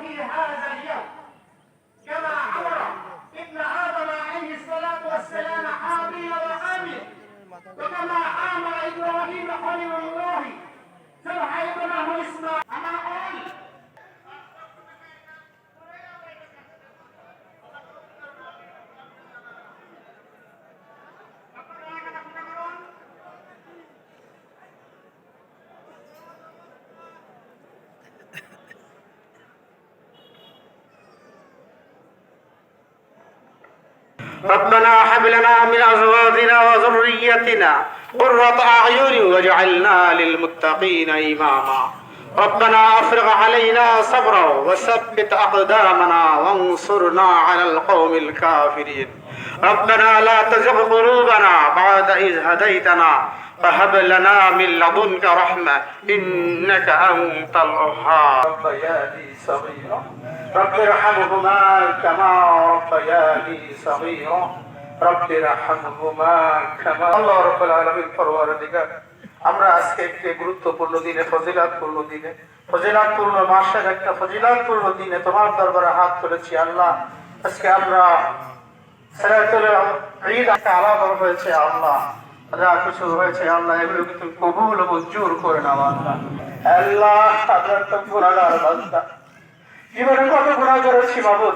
في هذا اليوم. كما أمر إبن آدم عليه الصلاة والسلام حابيل وقابيل وكما آمر إبراهيم خليل الله سمح ابنه إسماعيل. ربنا هب لنا من أزواجنا وذريتنا قرة أعين واجعلنا للمتقين إماما. ربنا أفرغ علينا صبرا وثبت أقدامنا وانصرنا على القوم الكافرين. ربنا لا تزغ قلوبنا بعد إذ هديتنا فهب لنا من لدنك رحمة إنك أنت الوهاب. ربياني صغيرا. رب ارحمهما كما ربياني صغيرا رب ارحمهما كما আল্লাহ রাব্বুল আলামিন পরওয়ারদিগার আমরা আজকে একটি গুরুত্বপূর্ণ দিনে ফজিলাতপূর্ণ দিনে ফজিলাতপূর্ণ মাসের একটা ফজিলাতপূর্ণ দিনে তোমার দরবারে হাত তুলেছি আল্লাহ আজকে আমরা সেরাতুল ঈদ একটা আলাদা হয়েছে আল্লাহ যা কিছু হয়েছে আল্লাহ এগুলো কিন্তু কবুল ও মঞ্জুর করে নাও আল্লাহ আল্লাহ আমরা তো গুনাহগার বান্দা জীবনে কত গুণা করেছি বাবু?